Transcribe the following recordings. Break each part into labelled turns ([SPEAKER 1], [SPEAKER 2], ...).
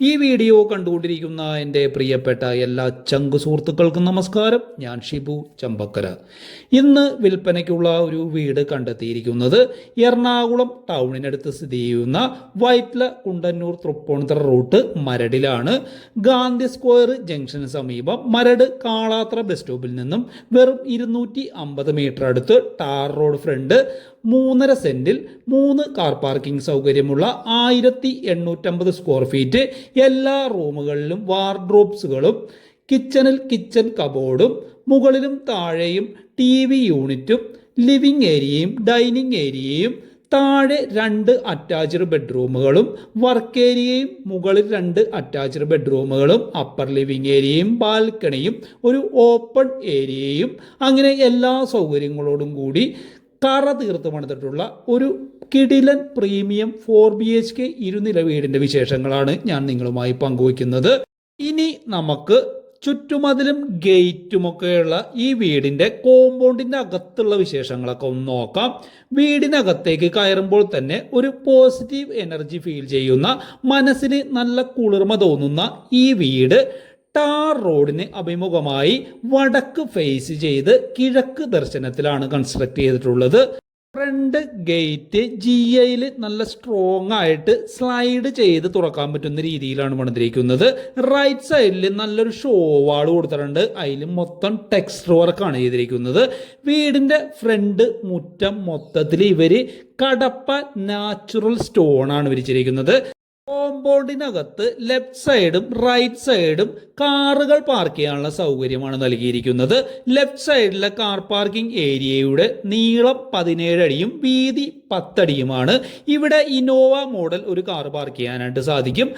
[SPEAKER 1] ഈ വീഡിയോ കണ്ടുകൊണ്ടിരിക്കുന്ന എന്റെ പ്രിയപ്പെട്ട എല്ലാ ചങ്ക് സുഹൃത്തുക്കൾക്കും നമസ്കാരം. ഞാൻ ഷിബു ചമ്പക്കര. ഇന്ന് വിൽപ്പനയ്ക്കുള്ള ഒരു വീട് കണ്ടെത്തിയിരിക്കുന്നത് എറണാകുളം ടൗണിനടുത്ത് സ്ഥിതി ചെയ്യുന്ന വൈറ്റ്ല കുണ്ടന്നൂർ തൃപ്പൂണിത്തറ റൂട്ട് മരടിലാണ്. ഗാന്ധി സ്ക്വയർ ജംഗ്ഷന് സമീപം മരട് കാളാത്ര ബസ് സ്റ്റോപ്പിൽ നിന്നും വെറും ഇരുന്നൂറ്റി അമ്പത് മീറ്റർ അടുത്ത് ടാർ റോഡ് ഫ്രണ്ട് മൂന്നര സെന്റിൽ മൂന്ന് കാർ പാർക്കിംഗ് സൗകര്യമുള്ള ആയിരത്തി എണ്ണൂറ്റമ്പത് സ്ക്വയർ ഫീറ്റ് എല്ലാ റൂമുകളിലും വാർഡ്രോബ്സുകളും കിച്ചണിൽ കിച്ചൺ കബോർഡും മുകളിലും താഴെയും ടി വി യൂണിറ്റും ലിവിംഗ് ഏരിയയും ഡൈനിങ് ഏരിയയും താഴെ രണ്ട് അറ്റാച്ച്ഡ് ബെഡ്റൂമുകളും വർക്ക് ഏരിയയും മുകളിൽ രണ്ട് അറ്റാച്ച്ഡ് ബെഡ്റൂമുകളും അപ്പർ ലിവിംഗ് ഏരിയയും ബാൽക്കണിയും ഒരു ഓപ്പൺ ഏരിയയും അങ്ങനെ എല്ലാ സൗകര്യങ്ങളോടും കൂടി കറ തീർത്ത് പണിതിട്ടുള്ള ഒരു കിടിലൻ premium four B H K ഇരുനില വീടിന്റെ വിശേഷങ്ങളാണ് ഞാൻ നിങ്ങളുമായി പങ്കുവയ്ക്കുന്നത്. ഇനി നമുക്ക് ചുറ്റുമതിലും ഗേറ്റുമൊക്കെയുള്ള ഈ വീടിന്റെ കോമ്പൗണ്ടിന്റെ അകത്തുള്ള വിശേഷങ്ങളൊക്കെ ഒന്ന് നോക്കാം. വീടിനകത്തേക്ക് കയറുമ്പോൾ തന്നെ ഒരു പോസിറ്റീവ് എനർജി ഫീൽ ചെയ്യുന്ന മനസ്സിന് നല്ല കുളിർമ തോന്നുന്ന ഈ വീട് ടാർ റോഡിന് അഭിമുഖമായി വടക്ക് ഫേസ് ചെയ്ത് കിഴക്ക് ദർശനത്തിലാണ് കൺസ്ട്രക്ട് ചെയ്തിട്ടുള്ളത്. ഫ്രണ്ട് ഗേറ്റ് ജി ഐയിൽ നല്ല സ്ട്രോങ് ആയിട്ട് സ്ലൈഡ് ചെയ്ത് തുറക്കാൻ പറ്റുന്ന രീതിയിലാണ് പണിതിരിക്കുന്നത് റൈറ്റ് സൈഡിൽ നല്ലൊരു ഷോ വാൾ കൊടുത്തിട്ടുണ്ട്. അതിൽ മൊത്തം ടെക്സ്റ്റർ വർക്കാണ് ചെയ്തിരിക്കുന്നത്. വീടിന്റെ ഫ്രണ്ട് മുറ്റം മൊത്തത്തിൽ ഇവർ കടപ്പ നാച്ചുറൽ സ്റ്റോൺ ആണ് വിരിച്ചിരിക്കുന്നത്. കോമ്പൗണ്ടിനകത്ത് ലെഫ്റ്റ് സൈഡും റൈറ്റ് സൈഡും കാറുകൾ പാർക്ക് ചെയ്യാനുള്ള സൗകര്യമാണ് നൽകിയിരിക്കുന്നത്. ലെഫ്റ്റ് സൈഡിലെ കാർ പാർക്കിംഗ് ഏരിയയുടെ നീളം പതിനേഴ് അടിയും വീതി പത്തടിയുമാണ്. ഇവിടെ ഇനോവ മോഡൽ ഒരു കാർ പാർക്ക് ചെയ്യാനായിട്ട് സാധിക്കും.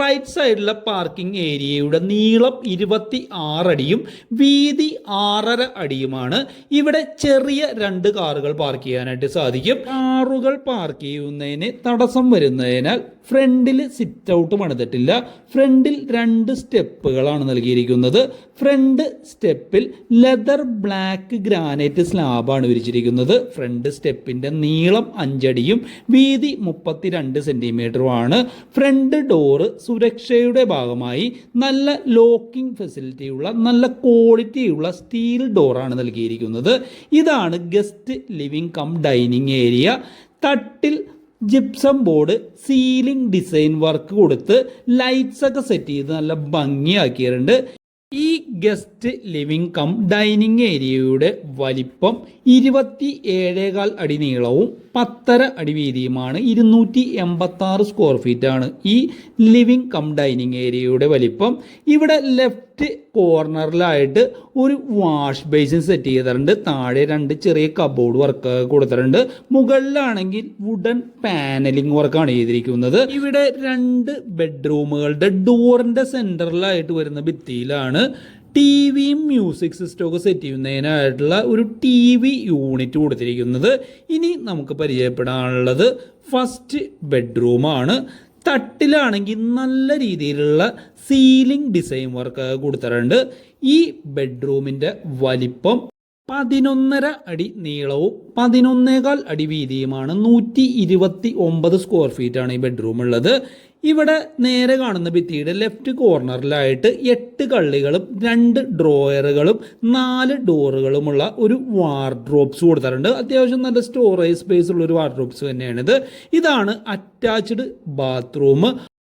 [SPEAKER 1] റൈറ്റ് സൈഡിലെ പാർക്കിംഗ് ഏരിയയുടെ നീളം ഇരുപത്തി ആറടിയും വീതി ആറര അടിയുമാണ്. ഇവിടെ ചെറിയ രണ്ട് കാറുകൾ പാർക്ക് ചെയ്യാനായിട്ട് സാധിക്കും. കാറുകൾ പാർക്ക് ചെയ്യുന്നതിന് തടസ്സം വരുന്നതിനാൽ ഫ്രണ്ടിൽ സിറ്റ് ഔട്ട് പണിതിട്ടില്ല. ഫ്രണ്ടിൽ രണ്ട് സ്റ്റെപ്പുകളാണ് നൽകിയിരിക്കുന്നത്. ഫ്രണ്ട് സ്റ്റെപ്പിൽ ലെതർ ബ്ലാക്ക് ഗ്രാനൈറ്റ് സ്ലാബാണ് വിരിച്ചിരിക്കുന്നത്. ഫ്രണ്ട് സ്റ്റെപ്പിന്റെ നീളം അഞ്ചടിയും വീതി മുപ്പത്തിരണ്ട് സെന്റിമീറ്ററുമാണ് ഫ്രണ്ട് ഡോറ് സുരക്ഷയുടെ ഭാഗമായി നല്ല ലോക്കിംഗ് ഫെസിലിറ്റിയുള്ള നല്ല ക്വാളിറ്റിയുള്ള സ്റ്റീൽ ഡോറാണ് നൽകിയിരിക്കുന്നത്. ഇതാണ് guest living cum dining area. തട്ടിൽ gypsum board ceiling design work കൊടുത്ത് ലൈറ്റ്സ് ഒക്കെ സെറ്റ് ചെയ്ത് നല്ല ഭംഗിയാക്കിയിട്ടുണ്ട്. ഈ ഗസ്റ്റ് ലിവിംഗ് കം ഡൈനിങ് ഏരിയയുടെ വലിപ്പം ഇരുപത്തി ഏഴേകാൽ അടി നീളവും പത്തര അടി വീതിയുമാണ് ഇരുന്നൂറ്റി എൺപത്തി ആറ് സ്ക്വയർ ഫീറ്റ് ആണ് ഈ ലിവിംഗ് കം ഡൈനിങ് ഏരിയയുടെ വലിപ്പം. ഇവിടെ ലെഫ്റ്റ് കോർണറിലായിട്ട് ഒരു വാഷ് ബേസിൻ സെറ്റ് ചെയ്തിട്ടുണ്ട്. താഴെ രണ്ട് ചെറിയ കബോർഡ് വർക്ക് കൊടുത്തിട്ടുണ്ട്. മുകളിലാണെങ്കിൽ വുഡൻ പാനലിംഗ് വർക്കാണ് ചെയ്തിരിക്കുന്നത്. ഇവിടെ രണ്ട് ബെഡ്റൂമുകളുടെ ഡോറിന്റെ സെന്ററിലായിട്ട് വരുന്ന ഭിത്തിയിലാണ് ടി വിയും മ്യൂസിക് സിസ്റ്റം ഒക്കെ സെറ്റ് ചെയ്യുന്നതിനായിട്ടുള്ള ഒരു ടി വി യൂണിറ്റ് കൊടുത്തിരിക്കുന്നത്. ഇനി നമുക്ക് പരിചയപ്പെടാനുള്ളത് ഫസ്റ്റ് ബെഡ്റൂമാണ് തട്ടിലാണെങ്കിൽ നല്ല രീതിയിലുള്ള സീലിംഗ് ഡിസൈൻ വർക്ക് കൊടുത്തിട്ടുണ്ട്. ഈ ബെഡ്റൂമിന്റെ വലിപ്പം പതിനൊന്നര അടി നീളവും പതിനൊന്നേകാൽ അടി വീതിയുമാണ് നൂറ്റി ഇരുപത്തി ഒമ്പത് സ്ക്വയർ ഫീറ്റാണ് ഈ ബെഡ്റൂം ഉള്ളത്. ഇവിടെ നേരെ കാണുന്ന ഭിത്തിയുടെ ലെഫ്റ്റ് കോർണറിലായിട്ട് എട്ട് കള്ളികളും രണ്ട് ഡ്രോയറുകളും നാല് ഡോറുകളുമുള്ള ഒരു വാർഡ്രോബ്സ് കൊടുത്തിട്ടുണ്ട്. അത്യാവശ്യം നല്ല സ്റ്റോറേജ് സ്പേസ് ഉള്ള ഒരു വാർഡ്രോബ്സ് തന്നെയാണിത്. ഇതാണ് അറ്റാച്ച്ഡ് ബാത്റൂം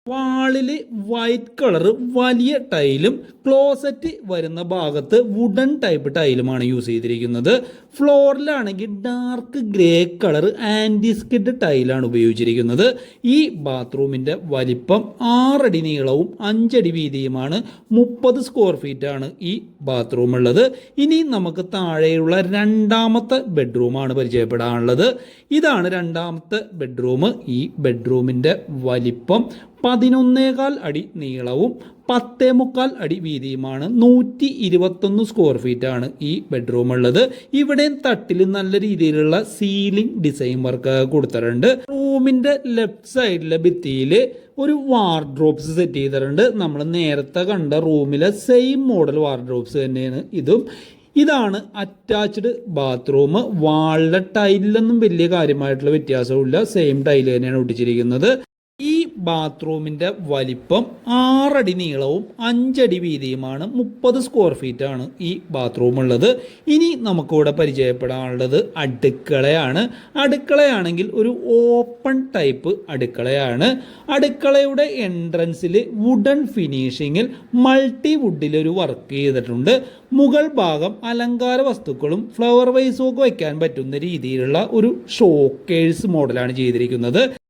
[SPEAKER 1] വാളിൽ വൈറ്റ് കളർ വലിയ ടൈലും ക്ലോസറ്റ് വരുന്ന ഭാഗത്ത് വുഡൻ ടൈപ്പ് ടൈലുമാണ് യൂസ് ചെയ്തിരിക്കുന്നത്. ഫ്ലോറിലാണെങ്കിൽ ഡാർക്ക് ഗ്രേ കളർ ആന്റിസ്കിഡ് ടൈലാണ് ഉപയോഗിച്ചിരിക്കുന്നത്. ഈ ബാത്റൂമിന്റെ വലിപ്പം ആറടി നീളവും അഞ്ചടി വീതിയുമാണ്. മുപ്പത് സ്ക്വയർ ഫീറ്റാണ് ഈ ബാത്റൂം ഉള്ളത് ഇനി നമുക്ക് താഴെയുള്ള രണ്ടാമത്തെ ബെഡ്റൂമാണ് പരിചയപ്പെടാനുള്ളത്. ഇതാണ് രണ്ടാമത്തെ ബെഡ്റൂം. ഈ ബെഡ്റൂമിന്റെ വലിപ്പം പതിനൊന്നേകാൽ അടി നീളവും പത്തേ മുക്കാൽ അടി വീതിയുമാണ്. നൂറ്റി ഇരുപത്തൊന്ന് സ്ക്വയർ ഫീറ്റ് ആണ് ഈ ബെഡ്റൂം ഉള്ളത്. ഇവിടെ തട്ടിൽ നല്ല രീതിയിലുള്ള സീലിംഗ് ഡിസൈൻ വർക്ക് കൊടുത്തിട്ടുണ്ട്. റൂമിന്റെ ലെഫ്റ്റ് സൈഡിലെ ഭിത്തിയിൽ ഒരു വാർഡ്രോബ്സ് സെറ്റ് ചെയ്തിട്ടുണ്ട്. നമ്മൾ നേരത്തെ കണ്ട റൂമിലെ സെയിം മോഡൽ വാർഡ്രോബ്സ് തന്നെയാണ് ഇതും. ഇതാണ് അറ്റാച്ച്ഡ് ബാത്റൂം വാളിലെ ടൈലിലൊന്നും വലിയ കാര്യമായിട്ടുള്ള വ്യത്യാസമില്ല സെയിം ടൈൽ തന്നെയാണ് ഒട്ടിച്ചിരിക്കുന്നത്. ഈ ബാത്റൂമിന്റെ വലിപ്പം ആറടി നീളവും അഞ്ചടി വീതിയുമാണ്. മുപ്പത് സ്ക്വയർ ഫീറ്റ് ആണ് ഈ ബാത്റൂം ഉള്ളത്. ഇനി നമുക്കിവിടെ പരിചയപ്പെടാനുള്ളത് അടുക്കളയാണ്. അടുക്കളയാണെങ്കിൽ ഒരു ഓപ്പൺ ടൈപ്പ് അടുക്കളയാണ്. അടുക്കളയുടെ എൻട്രൻസിൽ വുഡൻ ഫിനിഷിങ്ങിൽ മൾട്ടി വുഡിലൊരു വർക്ക് ചെയ്തിട്ടുണ്ട്. മുകൾ ഭാഗം അലങ്കാര വസ്തുക്കളും ഫ്ലവർ വൈസും ഒക്കെ വയ്ക്കാൻ പറ്റുന്ന രീതിയിലുള്ള ഒരു ഷോക്കേഴ്സ് മോഡലാണ് ചെയ്തിരിക്കുന്നത്.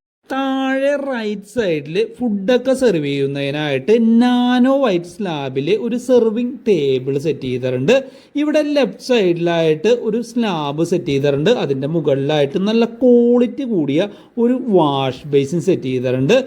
[SPEAKER 1] താഴെ റൈറ്റ് സൈഡിൽ ഫുഡൊക്കെ സെർവ് ചെയ്യുന്നതിനായിട്ട് നാനോ വൈറ്റ് സ്ലാബിൽ ഒരു സെർവിങ് ടേബിൾ സെറ്റ് ചെയ്തിട്ടുണ്ട്. ഇവിടെ ലെഫ്റ്റ് സൈഡിലായിട്ട് ഒരു സ്ലാബ് സെറ്റ് ചെയ്തിട്ടുണ്ട്. അതിന്റെ മുകളിലായിട്ട് നല്ല ക്വാളിറ്റി കൂടിയ ഒരു വാഷ് ബേസിൻ സെറ്റ് ചെയ്തിട്ടുണ്ട്.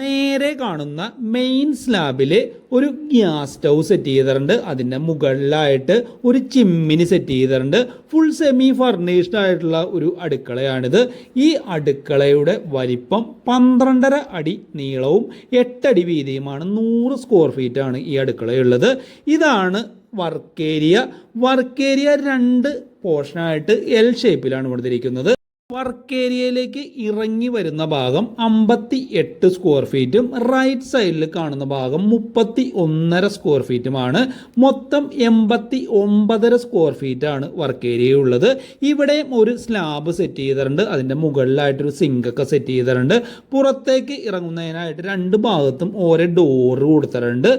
[SPEAKER 1] നേരെ കാണുന്ന മെയിൻ സ്ലാബിൽ ഒരു ഗ്യാസ് സ്റ്റൗ സെറ്റ് ചെയ്തിട്ടുണ്ട്. അതിന്റെ മുകളിലായിട്ട് ഒരു ചിമ്മിനി സെറ്റ് ചെയ്തിട്ടുണ്ട്. ഫുൾ സെമി ഫർണിഷ്ഡ് ആയിട്ടുള്ള ഒരു അടുക്കളയാണിത്. ഈ അടുക്കളയുടെ വലിപ്പം പന്ത്രണ്ടര അടി നീളവും എട്ടടി വീതിയുമാണ്. നൂറ് സ്ക്വയർ ഫീറ്റ് ആണ് ഈ അടുക്കളയുള്ളത്. ഇതാണ് വർക്ക് ഏരിയ വർക്ക് ഏരിയ രണ്ട് പോർഷനായിട്ട് എൽ ഷേപ്പിലാണ് കൊടുത്തിരിക്കുന്നത്. വർക്ക് ഏരിയയിലേക്ക് ഇറങ്ങി വരുന്ന ഭാഗം അമ്പത്തി എട്ട് സ്ക്വയർ ഫീറ്റും റൈറ്റ് സൈഡിൽ കാണുന്ന ഭാഗം മുപ്പത്തി ഒന്നര സ്ക്വയർ ഫീറ്റുമാണ് മൊത്തം എൺപത്തി ഒമ്പതര സ്ക്വയർ ഫീറ്റാണ് വർക്ക് ഏരിയ ഉള്ളത്. ഇവിടെയും ഒരു സ്ലാബ് സെറ്റ് ചെയ്തിട്ടുണ്ട്. അതിന്റെ മുകളിലായിട്ടൊരു സിങ്കൊക്കെ സെറ്റ് ചെയ്തിട്ടുണ്ട്. പുറത്തേക്ക് ഇറങ്ങുന്നതിനായിട്ട് രണ്ട് ഭാഗത്തും ഓരോ ഡോറ് കൊടുത്തിട്ടുണ്ട്.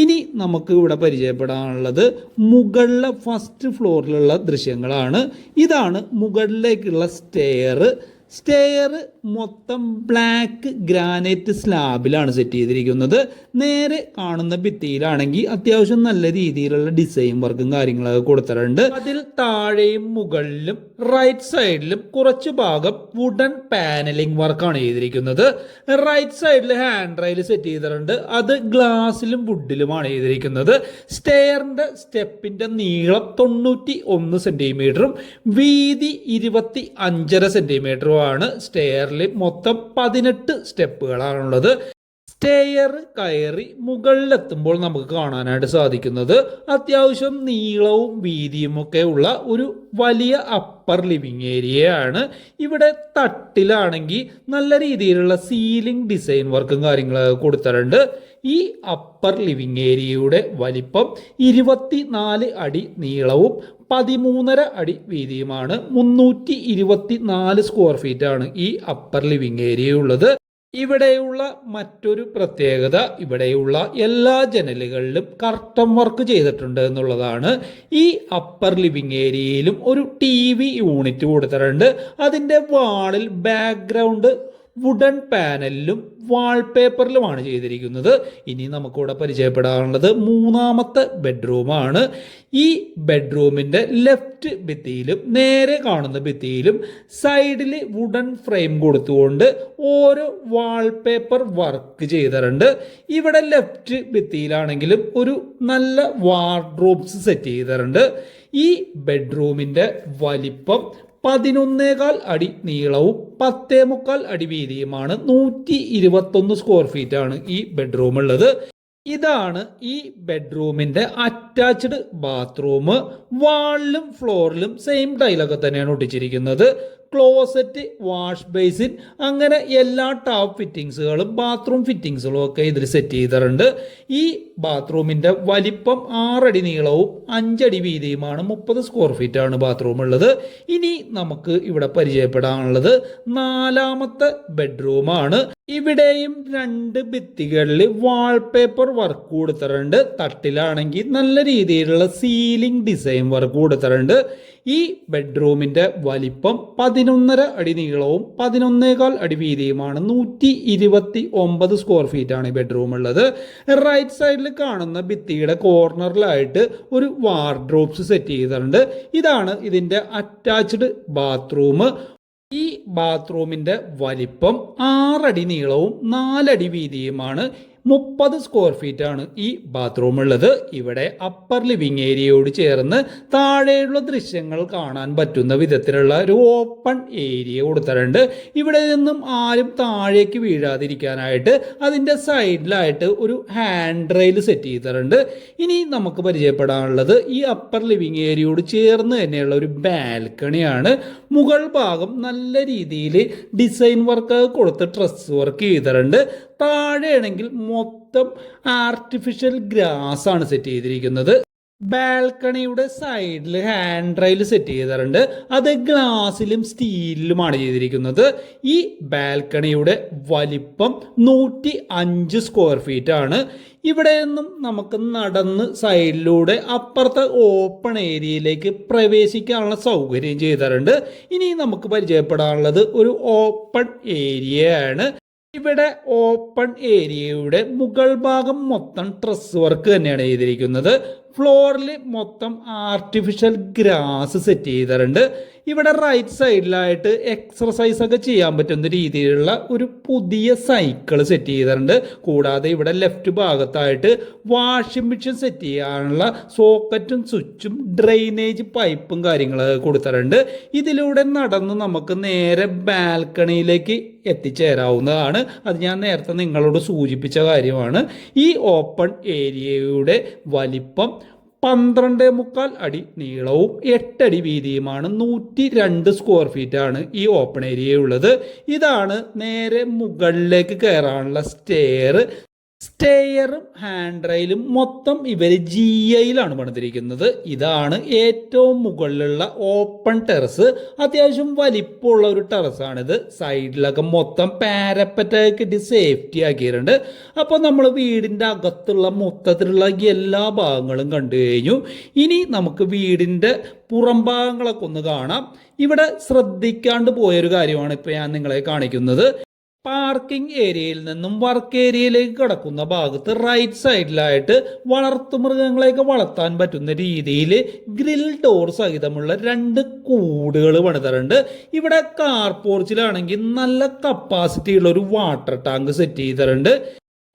[SPEAKER 1] ഇനി നമുക്ക് ഇവിടെ പരിചയപ്പെടാനുള്ളത് മുകളിലെ ഫസ്റ്റ് ഫ്ലോറിലുള്ള ദൃശ്യങ്ങളാണ്. ഇതാണ് മുകളിലേക്കുള്ള സ്റ്റെയർ സ്റ്റെയർ മൊത്തം ബ്ലാക്ക് ഗ്രാനൈറ്റ് സ്ലാബിലാണ് സെറ്റ് ചെയ്തിരിക്കുന്നത്. നേരെ കാണുന്ന ഭിത്തിയിലാണെങ്കിൽ അത്യാവശ്യം നല്ല രീതിയിലുള്ള ഡിസൈൻ വർക്കും കാര്യങ്ങളൊക്കെ കൊടുത്തിട്ടുണ്ട്. അതിൽ താഴെയും മുകളിലും റൈറ്റ് സൈഡിലും കുറച്ച് ഭാഗം വുഡൻ പാനലിംഗ് വർക്കാണ് ചെയ്തിരിക്കുന്നത്. റൈറ്റ് സൈഡിൽ ഹാൻഡ് റൈൽ സെറ്റ് ചെയ്തിട്ടുണ്ട്. അത് ഗ്ലാസ്സിലും വുഡിലുമാണ് ചെയ്തിരിക്കുന്നത്. സ്റ്റെയറിന്റെ സ്റ്റെപ്പിന്റെ നീളം തൊണ്ണൂറ്റി ഒന്ന് സെന്റിമീറ്ററും വീതി ഇരുപത്തി അഞ്ചര സെന്റിമീറ്ററും ആണ് സ്റ്റെയറിൽ മൊത്തം പതിനെട്ട് സ്റ്റെപ്പുകളാണുള്ളത്. സ്റ്റെയർ കയറി മുകളിലെത്തുമ്പോൾ നമുക്ക് കാണാനായിട്ട് സാധിക്കുന്നത് അത്യാവശ്യം നീളവും വീതിയുമൊക്കെ ഉള്ള ഒരു വലിയ അപ്പർ ലിവിങ് ഏരിയയാണ് ഇവിടെ തട്ടിലാണെങ്കിൽ നല്ല രീതിയിലുള്ള സീലിംഗ് ഡിസൈൻ വർക്കും കാര്യങ്ങളൊക്കെ കൊടുത്തിട്ടുണ്ട്. ഈ അപ്പർ ലിവിങ് ഏരിയയുടെ വലിപ്പം ഇരുപത്തി നാല് അടി നീളവും പതിമൂന്നര അടി വീതിയുമാണ്. മുന്നൂറ്റി ഇരുപത്തി നാല് സ്ക്വയർ ഫീറ്റ് ആണ് ഈ അപ്പർ ലിവിംഗ് ഏരിയ ഉള്ളത്. ഇവിടെയുള്ള മറ്റൊരു പ്രത്യേകത ഇവിടെയുള്ള എല്ലാ ജനലുകളിലും കർട്ടൻ വർക്ക് ചെയ്തിട്ടുണ്ട് എന്നുള്ളതാണ്. ഈ അപ്പർ ലിവിംഗ് ഏരിയയിലും ഒരു ടി വി യൂണിറ്റ് കൊടുത്തിട്ടുണ്ട്. അതിന്റെ വാളിൽ ബാക്ക്ഗ്രൗണ്ട് വുഡൻ പാനലിലും വാൾപേപ്പറിലുമാണ് ചെയ്തിരിക്കുന്നത്. ഇനി നമുക്കിവിടെ പരിചയപ്പെടാനുള്ളത് മൂന്നാമത്തെ ബെഡ്റൂമാണ് ഈ ബെഡ്റൂമിന്റെ ലെഫ്റ്റ് ഭിത്തിയിലും നേരെ കാണുന്ന ഭിത്തിയിലും സൈഡിൽ വുഡൻ ഫ്രെയിം കൊടുത്തുകൊണ്ട് ഓരോ വാൾപേപ്പർ വർക്ക് ചെയ്തിട്ടുണ്ട്. ഇവിടെ ലെഫ്റ്റ് ഭിത്തിയിലാണെങ്കിലും ഒരു നല്ല വാർഡ്രോബ്സ് സെറ്റ് ചെയ്തിട്ടുണ്ട്. ഈ ബെഡ്റൂമിന്റെ വലിപ്പം പതിനൊന്നേകാൽ അടി നീളവും പത്തേ മുക്കാൽ അടി വീതിയുമാണ് നൂറ്റി ഇരുപത്തൊന്ന് സ്ക്വയർ ഫീറ്റ് ആണ് ഈ ബെഡ്റൂം ഉള്ളത്. ഇതാണ് ഈ ബെഡ്റൂമിന്റെ അറ്റാച്ച്ഡ് ബാത്റൂം വാളിലും ഫ്ലോറിലും സെയിം ടൈലൊക്കെ തന്നെയാണ് ഒട്ടിച്ചിരിക്കുന്നത്. ക്ലോസറ്റ് വാഷ് ബേസിൻ അങ്ങനെ എല്ലാ ടാപ്പ് ഫിറ്റിങ്സുകളും ബാത്റൂം ഫിറ്റിങ്സുകളും ഒക്കെ ഇതിൽ സെറ്റ് ചെയ്തിട്ടുണ്ട്. ഈ ബാത്റൂമിന്റെ വലിപ്പം ആറടി നീളവും അഞ്ചടി വീതിയുമാണ്. മുപ്പത് സ്ക്വയർ ഫീറ്റ് ആണ് ബാത്റൂം ഉള്ളത്. ഇനി നമുക്ക് ഇവിടെ പരിചയപ്പെടാനുള്ളത് നാലാമത്തെ ബെഡ്റൂമാണ് ഇവിടെയും രണ്ട് ഭിത്തികളിൽ വാൾപേപ്പർ വർക്ക് കൊടുത്തിട്ടുണ്ട്. തട്ടിലാണെങ്കിൽ നല്ല രീതിയിലുള്ള സീലിംഗ് ഡിസൈൻ വർക്ക് കൊടുത്തിട്ടുണ്ട്. ഈ ബെഡ്റൂമിന്റെ വലിപ്പം പതിനൊന്നര അടി നീളവും പതിനൊന്നേകാൽ അടി വീതിയുമാണ്. നൂറ്റി ഇരുപത്തി ഒമ്പത് സ്ക്വയർ ഫീറ്റ് ആണ് ഈ ബെഡ്റൂം ഉള്ളത്. റൈറ്റ് സൈഡിൽ കാണുന്ന ഭിത്തിയുടെ കോർണറിലായിട്ട് ഒരു വാർഡ്രോബ്സ് സെറ്റ് ചെയ്തിട്ടുണ്ട്. ഇതാണ് ഇതിന്റെ അറ്റാച്ച്ഡ് ബാത്റൂം ഈ ബാത്റൂമിന്റെ വലിപ്പം ആറടി നീളവും നാലടി വീതിയുമാണ്. മുപ്പത് സ്ക്വയർ ഫീറ്റ് ആണ് ഈ ബാത്റൂം ഉള്ളത് ഇവിടെ അപ്പർ ലിവിങ് ഏരിയയോട് ചേർന്ന് താഴെയുള്ള ദൃശ്യങ്ങൾ കാണാൻ പറ്റുന്ന വിധത്തിലുള്ള ഒരു ഓപ്പൺ ഏരിയ കൊടുത്തിട്ടുണ്ട്. ഇവിടെ നിന്നും ആരും താഴേക്ക് വീഴാതിരിക്കാനായിട്ട് അതിന്റെ സൈഡിലായിട്ട് ഒരു ഹാൻഡ് റെയിൽ സെറ്റ് ചെയ്തിട്ടുണ്ട്. ഇനി നമുക്ക് പരിചയപ്പെടാനുള്ളത് ഈ അപ്പർ ലിവിങ് ഏരിയയോട് ചേർന്ന് തന്നെയുള്ള ഒരു ബാൽക്കണിയാണ്. മുകൾ ഭാഗം നല്ല രീതിയിൽ ഡിസൈൻ വർക്ക് കൊടുത്ത് ഡ്രസ് വർക്ക് ചെയ്തിട്ടുണ്ട്. താഴെയാണെങ്കിൽ മൊത്തം ആർട്ടിഫിഷ്യൽ ഗ്രാസ് ആണ് സെറ്റ് ചെയ്തിരിക്കുന്നത്. ബാൽക്കണിയുടെ സൈഡിൽ ഹാൻഡ് റെയിൽ സെറ്റ് ചെയ്തിട്ടുണ്ട് അത് ഗ്ലാസിലും സ്റ്റീലിലുമാണ് ചെയ്തിരിക്കുന്നത്. ഈ ബാൽക്കണിയുടെ വലിപ്പം നൂറ്റി അഞ്ച് സ്ക്വയർ ഫീറ്റ് ആണ്. ഇവിടെ നിന്നും നമുക്ക് നടന്ന് സൈഡിലൂടെ അപ്പുറത്തെ ഓപ്പൺ ഏരിയയിലേക്ക് പ്രവേശിക്കാനുള്ള സൗകര്യം ചെയ്തിട്ടുണ്ട് ഇനി നമുക്ക് പരിചയപ്പെടാനുള്ളത് ഒരു ഓപ്പൺ ഏരിയയാണ് ഇവിടെ ഓപ്പൺ ഏരിയയുടെ മുകൾ ഭാഗം മൊത്തം ട്രസ് വർക്ക് തന്നെയാണ് ചെയ്തിരിക്കുന്നത്. ഫ്ലോറിൽ മൊത്തം ആർട്ടിഫിഷ്യൽ ഗ്രാസ് സെറ്റ് ചെയ്തിട്ടുണ്ട് ഇവിടെ റൈറ്റ് സൈഡിലായിട്ട് എക്സർസൈസ് ഒക്കെ ചെയ്യാൻ പറ്റുന്ന രീതിയിലുള്ള ഒരു പുതിയ സൈക്കിൾ സെറ്റ് ചെയ്തിട്ടുണ്ട്. കൂടാതെ ഇവിടെ ലെഫ്റ്റ് ഭാഗത്തായിട്ട് വാഷിംഗ് മെഷീൻ സെറ്റ് ചെയ്യാനുള്ള സോക്കറ്റും സ്വിച്ചും ഡ്രെയിനേജ് പൈപ്പും കാര്യങ്ങളൊക്കെ കൊടുത്തിട്ടുണ്ട്. ഇതിലൂടെ നടന്ന് നമുക്ക് നേരെ ബാൽക്കണിയിലേക്ക് എത്തിച്ചേരാവുന്നതാണ്. അത് ഞാൻ നേരത്തെ നിങ്ങളോട് സൂചിപ്പിച്ച കാര്യമാണ്. ഈ ഓപ്പൺ ഏരിയയുടെ വലിപ്പം പന്ത്രണ്ട് മുക്കാൽ അടി നീളവും എട്ടടി വീതിയുമാണ് നൂറ്റി രണ്ട് സ്ക്വയർ ഫീറ്റ് ആണ് ഈ ഓപ്പൺ ഏരിയ ഉള്ളത്. ഇതാണ് നേരെ മുകളിലേക്ക് കയറാനുള്ള സ്റ്റെയർ സ്റ്റെയറും ഹാൻഡ് റെയിലും മൊത്തം ഇവർ ജി ഐയിലാണ് പണിതിരിക്കുന്നത്. ഇതാണ് ഏറ്റവും മുകളിലുള്ള ഓപ്പൺ ടെറസ് അത്യാവശ്യം വലിപ്പമുള്ള ഒരു ടെറസാണിത് സൈഡിലൊക്കെ മൊത്തം പാരപ്പറ്റൊക്കെ കിട്ടി സേഫ്റ്റി ആക്കിയിട്ടുണ്ട്. അപ്പോൾ നമ്മൾ വീടിന്റെ അകത്തുള്ള മൊത്തത്തിലുള്ള എല്ലാ ഭാഗങ്ങളും കണ്ടു കഴിഞ്ഞു. ഇനി നമുക്ക് വീടിന്റെ പുറം ഭാഗങ്ങളൊക്കെ ഒന്ന് കാണാം. ഇവിടെ ശ്രദ്ധിക്കാണ്ട് പോയൊരു കാര്യമാണ് ഇപ്പോൾ ഞാൻ നിങ്ങളെ കാണിക്കുന്നത്. പാർക്കിംഗ് ഏരിയയിൽ നിന്നും വർക്ക് ഏരിയയിലേക്ക് കിടക്കുന്ന ഭാഗത്ത് റൈറ്റ് സൈഡിലായിട്ട് വളർത്തു വളർത്തുമൃഗങ്ങളെയൊക്കെ വളർത്താൻ പറ്റുന്ന രീതിയിൽ ഗ്രിൽ ഡോർ സഹിതമുള്ള രണ്ട് കൂടുകൾ പണിതറുണ്ട് ഇവിടെ കാർ പോർച്ചിലാണെങ്കിൽ നല്ല കപ്പാസിറ്റി ഉള്ള ഒരു വാട്ടർ ടാങ്ക് സെറ്റ് ചെയ്തിട്ടുണ്ട്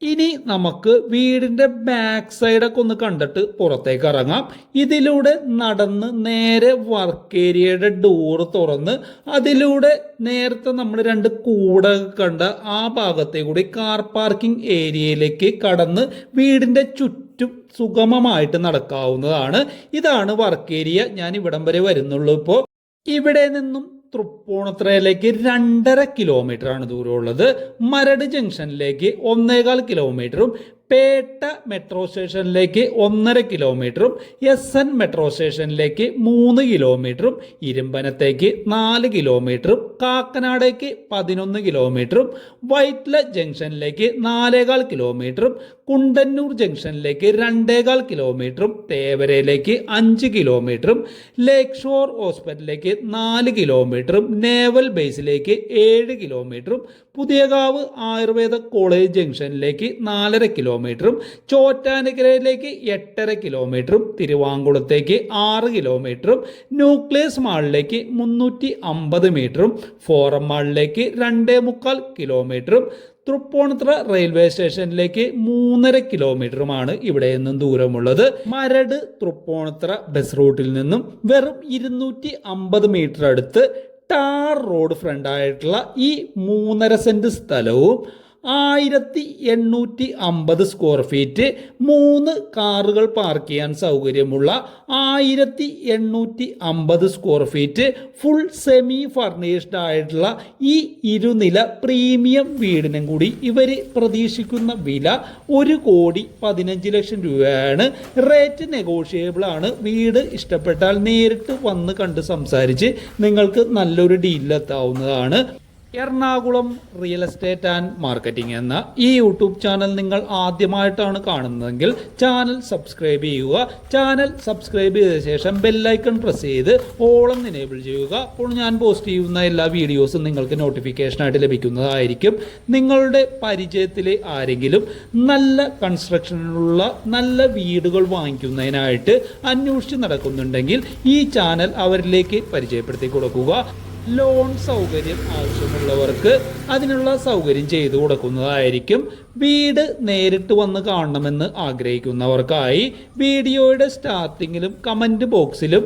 [SPEAKER 1] ഇനി നമുക്ക് വീടിന്റെ ബാക്ക് സൈഡൊക്കെ ഒന്ന് കണ്ടിട്ട് പുറത്തേക്ക് ഇറങ്ങാം. ഇതിലൂടെ നടന്ന് നേരെ വർക്ക് ഏരിയയുടെ ഡോർ തുറന്ന് അതിലൂടെ നേരത്തെ നമ്മൾ രണ്ട് കൂട കണ്ട ആ ഭാഗത്തെ കൂടി കാർ പാർക്കിംഗ് ഏരിയയിലേക്ക് കടന്ന് വീടിന്റെ ചുറ്റും സുഗമമായിട്ട് നടക്കാവുന്നതാണ്. ഇതാണ് വർക്ക് ഏരിയ ഞാൻ ഇവിടം വരെ വരുന്നുള്ളൂ ഇപ്പോൾ. ഇവിടെ നിന്നും തൃപ്പൂണിത്തുറയിലേക്ക് രണ്ടര കിലോമീറ്റർ ആണ് ദൂരമുള്ളത്. മരട് ജംഗ്ഷനിലേക്ക് ഒന്നേകാൽ കിലോമീറ്ററും പേട്ട മെട്രോ സ്റ്റേഷനിലേക്ക് ഒന്നര കിലോമീറ്ററും എസ് എൻ മെട്രോ സ്റ്റേഷനിലേക്ക് മൂന്ന് കിലോമീറ്ററും ഇരുമ്പനത്തേക്ക് നാല് കിലോമീറ്ററും കാക്കനാടേക്ക് പതിനൊന്ന് കിലോമീറ്ററും വൈറ്റ്ല ജംഗ്ഷനിലേക്ക് നാലേകാൽ കിലോമീറ്ററും കുണ്ടന്നൂർ ജംഗ്ഷനിലേക്ക് രണ്ടേകാൽ കിലോമീറ്ററും തേവരയിലേക്ക് അഞ്ച് കിലോമീറ്ററും ലേക്ക് ഷോർ ഹോസ്പിറ്റലിലേക്ക് നാല് കിലോമീറ്ററും നേവൽ ബേസിലേക്ക് ഏഴ് കിലോമീറ്ററും പുതിയകാവ് ആയുർവേദ കോളേജ് ജംഗ്ഷനിലേക്ക് നാലര കിലോമീറ്ററും ചോറ്റാനിക്കരയിലേക്ക് എട്ടര കിലോമീറ്ററും തിരുവാങ്കുളത്തേക്ക് ആറ് കിലോമീറ്ററും ന്യൂക്ലിയസ് മാളിലേക്ക് മുന്നൂറ്റി അമ്പത് മീറ്ററും ഫോറം മാളിലേക്ക് രണ്ടേ മുക്കാൽ കിലോമീറ്ററും തൃപ്പൂണിത്തുറ റെയിൽവേ സ്റ്റേഷനിലേക്ക് മൂന്നര കിലോമീറ്ററുമാണ് ഇവിടെ നിന്നും ദൂരമുള്ളത്. മരട് തൃപ്പൂണിത്തുറ ബസ് റൂട്ടിൽ നിന്നും വെറും ഇരുന്നൂറ്റി അമ്പത് മീറ്റർ അടുത്ത് ടാർ റോഡ് ഫ്രണ്ട് ആയിട്ടുള്ള ഈ മൂന്നര സെന്റ് സ്ഥലവും ആയിരത്തി എണ്ണൂറ്റി അമ്പത് സ്ക്വയർ ഫീറ്റ് മൂന്ന് കാറുകൾ പാർക്ക് ചെയ്യാൻ സൗകര്യമുള്ള ആയിരത്തി എണ്ണൂറ്റി അമ്പത് square feet full semi furnished ആയിട്ടുള്ള ഈ ഇരുനില പ്രീമിയം വീടിനും കൂടി ഇവർ പ്രതീക്ഷിക്കുന്ന വില ഒരു കോടി പതിനഞ്ച് ലക്ഷം രൂപയാണ്. റേറ്റ് നെഗോഷിയബിൾ ആണ്. വീട് ഇഷ്ടപ്പെട്ടാൽ നേരിട്ട് വന്ന് കണ്ട് സംസാരിച്ച് നിങ്ങൾക്ക് നല്ലൊരു ഡീലിലെത്താവുന്നതാണ് Ernakulam real estate and marketing എന്ന ഈ യൂട്യൂബ് ചാനൽ നിങ്ങൾ ആദ്യമായിട്ടാണ് കാണുന്നതെങ്കിൽ ചാനൽ സബ്സ്ക്രൈബ് ചെയ്യുക. ചാനൽ സബ്സ്ക്രൈബ് ചെയ്ത ശേഷം ബെല്ലൈക്കൺ പ്രസ് ചെയ്ത് ഓളം എനേബിൾ ചെയ്യുക. അപ്പോൾ ഞാൻ പോസ്റ്റ് ചെയ്യുന്ന എല്ലാ വീഡിയോസും നിങ്ങൾക്ക് നോട്ടിഫിക്കേഷനായിട്ട് ലഭിക്കുന്നതായിരിക്കും. നിങ്ങളുടെ പരിചയത്തിലെ ആരെങ്കിലും നല്ല കൺസ്ട്രക്ഷനിലുള്ള നല്ല വീടുകൾ വാങ്ങിക്കുന്നതിനായിട്ട് അന്വേഷിച്ച് നടക്കുന്നുണ്ടെങ്കിൽ ഈ ചാനൽ അവരിലേക്ക് പരിചയപ്പെടുത്തി കൊടുക്കുക. ലോൺ സൗകര്യം ആവശ്യമുള്ളവർക്ക് അതിനുള്ള സൗകര്യം ചെയ്തു കൊടുക്കുന്നതായിരിക്കും. വീട് നേരിട്ട് വന്ന് കാണണമെന്ന് ആഗ്രഹിക്കുന്നവർക്കായി വീഡിയോയുടെ സ്റ്റാർട്ടിങ്ങിലും കമന്റ് ബോക്സിലും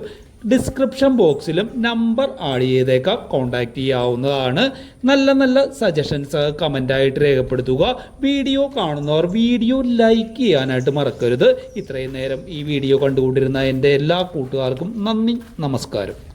[SPEAKER 1] ഡിസ്ക്രിപ്ഷൻ ബോക്സിലും നമ്പർ ആഡ് ചെയ്തേക്കാം. കോൺടാക്റ്റ് ചെയ്യാവുന്നതാണ്. നല്ല നല്ല സജഷൻസ് കമന്റായിട്ട് രേഖപ്പെടുത്തുക. വീഡിയോ കാണുന്നവർ വീഡിയോ ലൈക്ക് ചെയ്യാനായിട്ട് മറക്കരുത്. ഇത്രയും നേരം ഈ വീഡിയോ കണ്ടുകൊണ്ടിരുന്ന എന്റെ എല്ലാ കൂട്ടുകാർക്കും നന്ദി നമസ്കാരം.